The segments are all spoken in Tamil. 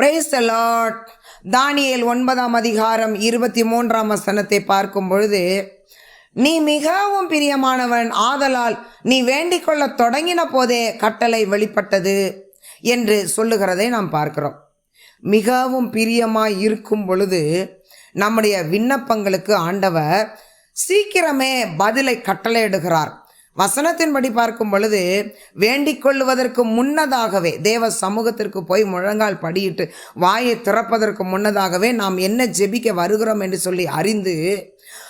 பிரைஸ் அலாட் தானியேல் ஒன்பதாம் அதிகாரம் இருபத்தி மூன்றாம் வசனத்தை பார்க்கும் பொழுது நீ மிகவும் பிரியமானவன் ஆதலால் நீ வேண்டிக் கொள்ள தொடங்கின போதே கட்டளை வெளிப்பட்டது என்று சொல்லுகிறதை நாம் பார்க்கிறோம். மிகவும் பிரியமாய் இருக்கும் பொழுது நம்முடைய விண்ணப்பங்களுக்கு ஆண்டவர் சீக்கிரமே பதிலை கட்டளையிடுகிறார். வசனத்தின்படி பார்க்கும் பொழுது வேண்டிக் கொள்வதற்கு முன்னதாகவே தேவ சமூகத்திற்கு போய் முழங்கால் படியிட்டு வாயை திறப்பதற்கு முன்னதாகவே நாம் என்ன ஜெபிக்க வருகிறோம் என்று சொல்லி அறிந்து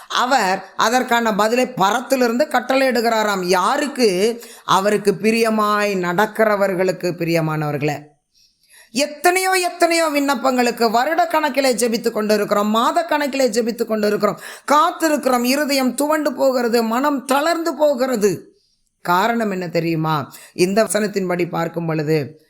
அவர் அதற்கான பதிலை பரத்திலிருந்து கட்டளையிடுகிறாராம் யாருக்கு? அவருக்கு பிரியமாய் நடக்கிறவர்களுக்கு பிரியமானவர்களை. எத்தனையோ எத்தனையோ விண்ணப்பங்களுக்கு வருட கணக்கிலே ஜெபித்து கொண்டு இருக்கிறோம் மாத கணக்கிலே ஜெபித்து கொண்டிருக்கிறோம். காத்திருக்கிறோம். இருதயம் துவண்டு போகிறது. மனம் தளர்ந்து போகிறது. காரணம் என்ன தெரியுமா? இந்த வசனத்தின்படி பார்க்கும் பொழுது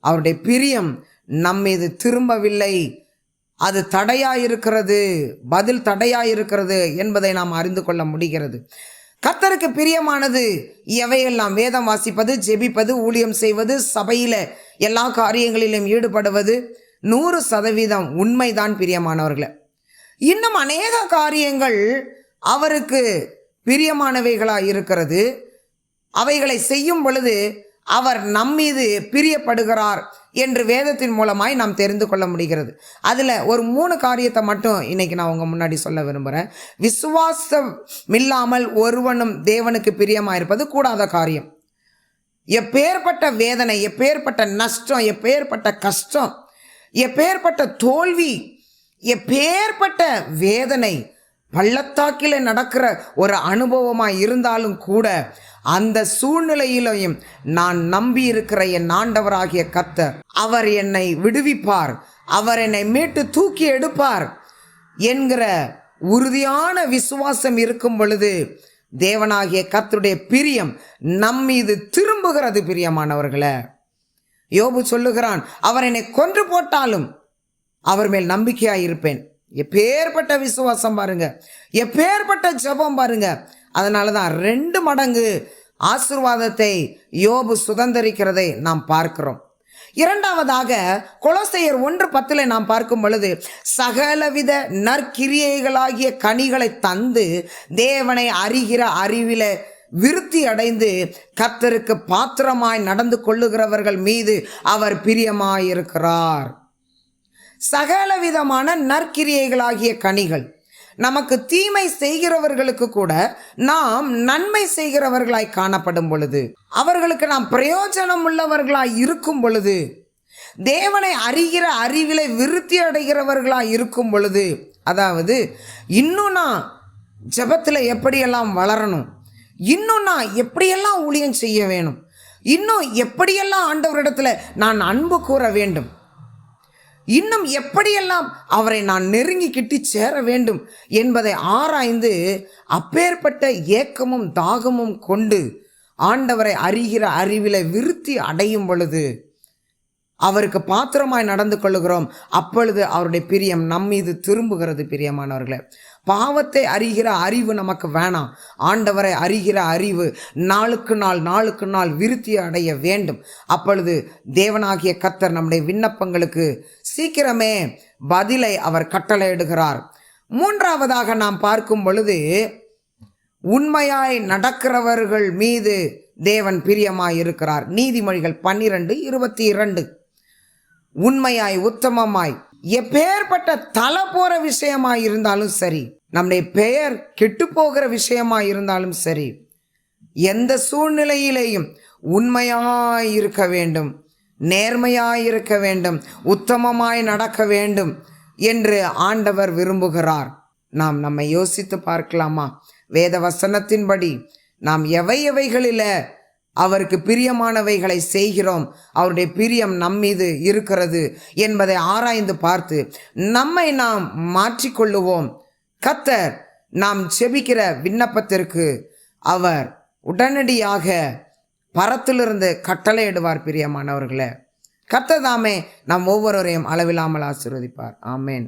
அவருடைய பிரியம் நம்மீது திரும்பவில்லை. அது தடையாயிருக்கிறது. பதில் தடையாயிருக்கிறது என்பதை நாம் அறிந்து கொள்ள முடிகிறது. கத்தருக்கு பிரியமானது எவையெல்லாம் வேதம் வாசிப்பது ஜெபிப்பது ஊழியம் செய்வது சபையில் எல்லா காரியங்களிலும் ஈடுபடுவது நூறு சதவீதம் உண்மைதான் பிரியமானவர்களை. இன்னும் அநேக காரியங்கள் அவருக்கு பிரியமானவைகளாக இருக்கிறது. அவைகளை செய்யும் பொழுது அவர் நம்மீது பிரியப்படுகிறார் என்று வேதத்தின் மூலமாய் நாம் தெரிந்து கொள்ள முடிகிறது. அதில் ஒரு மூணு காரியத்தை மட்டும் இன்னைக்கு நான் உங்கள் முன்னாடி சொல்ல விரும்புகிறேன் விசுவாசம் இல்லாமல் ஒருவனும் தேவனுக்கு பிரியமாக இருப்பது கூடாத காரியம். எப்பேற்பட்ட வேதனை எப்பேற்பட்ட நஷ்டம் எப்பேற்பட்ட கஷ்டம் எப்பேற்பட்ட தோல்வி எப்பேற்பட்ட வேதனை பள்ளத்தாக்கில் நடக்கிற ஒரு அனுபவமாக இருந்தாலும் கூட அந்த சூழ்நிலையிலையும் நான் நம்பி இருக்கிற என் ஆண்டவராகிய கத்தர் அவர் என்னை விடுவிப்பார். அவர் என்னை மீட்டு தூக்கி எடுப்பார் என்கிற உறுதியான விசுவாசம் இருக்கும் பொழுது தேவனாகிய கத்தருடைய பிரியம் நம் மீது திரும்புகிறது பிரியமானவர்களே. யோபு சொல்லுகிறான் அவர் என்னை கொன்று போட்டாலும் அவர் மேல் நம்பிக்கையாக இருப்பேன். எப்பேற்பட்ட விசுவாசம் பாருங்க. எப்பேற்பட்ட ஜெபம் பாருங்க. அதனால தான் ரெண்டு மடங்கு ஆசிர்வாதத்தை யோபு சுதந்திரிக்கிறதை நாம் பார்க்கிறோம். இரண்டாவதாக கொலோசையர் ஒன்று பத்தில் நாம் பார்க்கும் பொழுது சகலவித நற்கிரியைகளாகிய கனிகளை தந்து தேவனை அறிகிற அறிவில விருத்தி அடைந்து கர்த்தருக்கு பாத்திரமாய் நடந்து கொள்ளுகிறவர்கள் மீது அவர் பிரியமாயிருக்கிறார். சகலவிதமான நற்கிரியைகளாகிய கனிகள் நமக்கு தீமை செய்கிறவர்களுக்கு கூட நாம் நன்மை செய்கிறவர்களாய் காணப்படும் பொழுது அவர்களுக்கு நாம் பிரயோஜனம் உள்ளவர்களாய் இருக்கும் பொழுது தேவனை அறிகிற அறிவிலை விருத்தி அடைகிறவர்களாய் இருக்கும் பொழுது அதாவது இன்னும் நான் ஜெபத்தில் எப்படியெல்லாம் வளரணும் இன்னும் நான் எப்படியெல்லாம் ஊழியம் செய்ய வேணும் இன்னும் எப்படியெல்லாம் ஆண்டவரிடத்துல நான் அன்பு கூற வேண்டும் இன்னும் எப்படியெல்லாம் அவரை நான் நெருங்கி கிட்டி சேர வேண்டும் என்பதை ஆராய்ந்து அப்பேற்பட்ட ஏக்கமும் தாகமும் கொண்டு ஆண்டவரை அறிகிற அறிவில விருத்தி அடையும் பொழுது அவருக்கு பாத்திரமாய் நடந்து கொள்ளுகிறோம். அப்பொழுது அவருடைய பிரியம் நம்மீது திரும்புகிறது பிரியமானவர்களே. பாவத்தை அறிகிற அறிவு நமக்கு வேணாம். ஆண்டவரை அறிகிற அறிவு நாளுக்கு நாள் நாளுக்கு நாள் விருத்தி அடைய வேண்டும். அப்பொழுது தேவனாகிய கத்தர் நம்முடைய விண்ணப்பங்களுக்கு சீக்கிரமே பதிலை அவர் கட்டளையிடுகிறார். மூன்றாவதாக நாம் பார்க்கும் பொழுது உண்மையாய் நடக்கிறவர்கள் மீது தேவன் பிரியமாய் இருக்கிறார் நீதிமொழிகள் பன்னிரண்டு இருபத்தி இரண்டு. உண்மையாய் உத்தமமாய் எப்பேற்பட்ட தலை போகிற விஷயமா இருந்தாலும் சரி நம்முடைய பெயர் கெட்டு போகிற விஷயமா இருந்தாலும் சரி எந்த சூழ்நிலையிலேயும் உண்மையாய் இருக்க வேண்டும் நேர்மையாய் இருக்க வேண்டும் உத்தமமாய் நடக்க வேண்டும் என்று ஆண்டவர் விரும்புகிறார். நாம் நம்மை யோசித்து பார்க்கலாமா? வேத வசனத்தின்படி நாம் எவை எவைகளில் அவருக்கு பிரியமானவைகளை செய்கிறோம். அவருடைய பிரியம் நம்மீது இருக்கிறது என்பதை ஆராய்ந்து பார்த்து நம்மை நாம் மாற்றிக்கொள்ளுவோம். கத்தர் நாம் செபிக்கிற விண்ணப்பத்திற்கு அவர் உடனடியாக பரத்திலிருந்து கட்டளையிடுவார் பிரியமானவர்களை. கத்ததாமே நாம் ஒவ்வொருவரையும் அளவில்லாமல் ஆசீர்வதிப்பார். ஆமேன்.